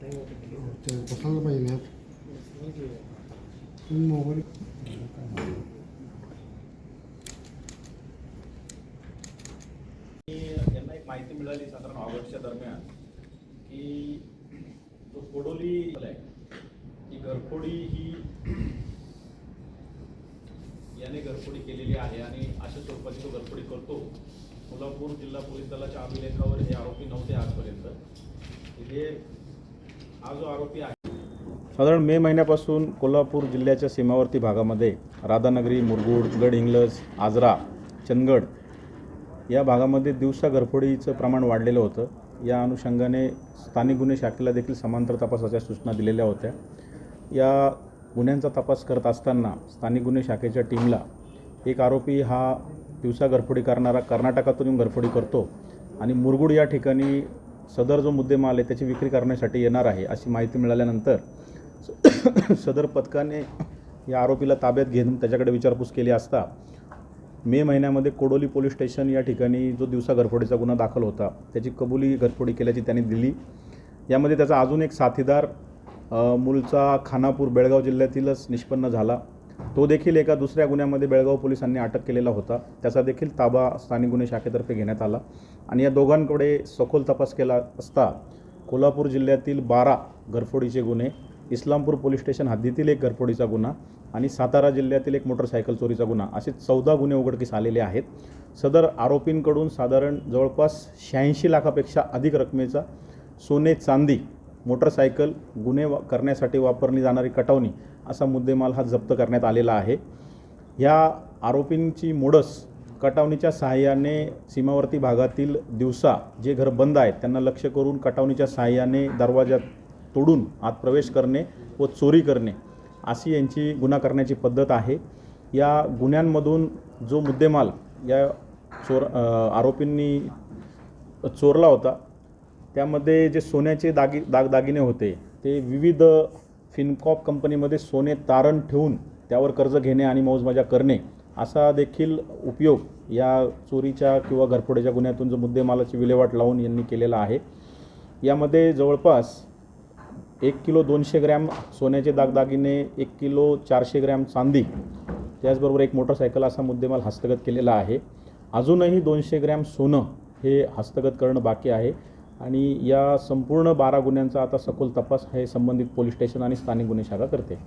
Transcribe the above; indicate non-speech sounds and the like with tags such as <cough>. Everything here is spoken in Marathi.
ते बसायला पाहिजे तुम्ही मोबाईल यांना एक माहिती मिळाली साधारण ऑगस्टच्या दरम्यान की जो कोडोली आहे की घरफोडी ही याने घरफोडी केलेली आहे आणि अशा स्वरूपाची तो घरफोडी करतो. कोल्हापूर जिल्हा पोलीस दलाच्या अभिलेखावर हे आरोपी नव्हते आजपर्यंत. हे हा जो आरोपी आहे साधारण मे महिन्यापासून कोल्हापूर जिल्ह्याच्या सीमावर्ती भागामध्ये राधानगरी मुरगुड गडहिंग्लज आजरा चंदगड या भागामध्ये दिवसा घरफोडीचं प्रमाण वाढलेलं होतं. या अनुषंगाने स्थानिक गुन्हे शाखेला देखील समांतर तपासाच्या सूचना दिलेल्या होत्या. या गुन्ह्यांचा तपास करत असताना स्थानिक गुन्हे शाखेच्या टीमला एक आरोपी हा दिवसा घरफोडी करणारा कर्नाटकातून येऊन घरफोडी करतो आणि मुरगुड या ठिकाणी सदर जो मुद्देमाल आहे त्याची विक्री करण्यासाठी येणार आहे अशी माहिती मिळाल्यानंतर <coughs> सदर पथकाने या आरोपीला ताब्यात घेऊन त्याच्याकडे विचारपूस केली असता मे महिन्यामध्ये कोडोली पोलीस स्टेशन या ठिकाणी जो दिवसा घरफोडीचा गुन्हा दाखल होता त्याची कबुली घरफोडी केल्याची त्यांनी दिली. यामध्ये त्याचा अजून एक साथीदार मूलचा मूळचा खानापूर बेळगाव जिल्ह्यातीलच निष्पन्न झाला. तो देखील एका दुसऱ्या गुन्ह्यामध्ये बेळगाव पोलिसांनी अटक केलेला होता. त्याचा देखील ताबा स्थानिक गुन्हे शाखेतर्फे घेण्यात आला. आणि या दोघांकडे सखोल तपास केला असता कोल्हापूर जिल्ह्यातील बारा घरफोडीचे गुन्हे इस्लामपूर पोलीस स्टेशन हद्दीतील एक घरफोडीचा गुन्हा आणि सातारा जिल्ह्यातील एक मोटरसायकल चोरीचा गुन्हा असे चौदा गुन्हे उघडकीस आलेले आहेत. सदर आरोपींकडून साधारण जवळपास शहाऐंशी लाखापेक्षा अधिक रकमेचा सोने चांदी मोटरसायकल गुन्हे वा करण्यासाठी वापरली जाणारी कटावणी असा मुद्देमाल हा जप्त करण्यात आलेला आहे. ह्या आरोपींची मोडस कटावणीच्या सहाय्याने सीमावर्ती भागातील दिवसा जे घर बंद आहेत त्यांना लक्ष करून कटावणीच्या सहाय्याने दरवाजात तोडून आत प्रवेश करणे व चोरी करणे अशी यांची गुन्हा करण्याची पद्धत आहे. या गुन्ह्यांमधून जो मुद्देमाल या चोर आरोपींनी चोरला होता त्यामध्ये जे सोन्याचे दागी दागदागिने होते ते विविध फिनकॉप कंपनीमध्ये सोने तारण ठेवून त्यावर कर्ज घेणे आणि मौजमजा करणे असा देखील उपयोग या चोरीच्या किंवा घरफोड्याच्या गुन्ह्यातून जो मुद्देमालाची विल्हेवाट लावून यांनी केलेला आहे. यामध्ये जवळपास एक किलो दोनशे ग्रॅम सोन्याचे दागदागिने एक किलो चारशे ग्रॅम चांदी त्याचबरोबर एक मोटरसायकल असा मुद्देमाल हस्तगत केलेला आहे. अजूनही दोनशे ग्रॅम सोनं हे हस्तगत करणं बाकी आहे. आणि या संपूर्ण बारा गुन्ह्यांचा आता सखोल तपास हे संबंधित पोलीस स्टेशन आणि स्थानिक गुन्हे शाखा करते.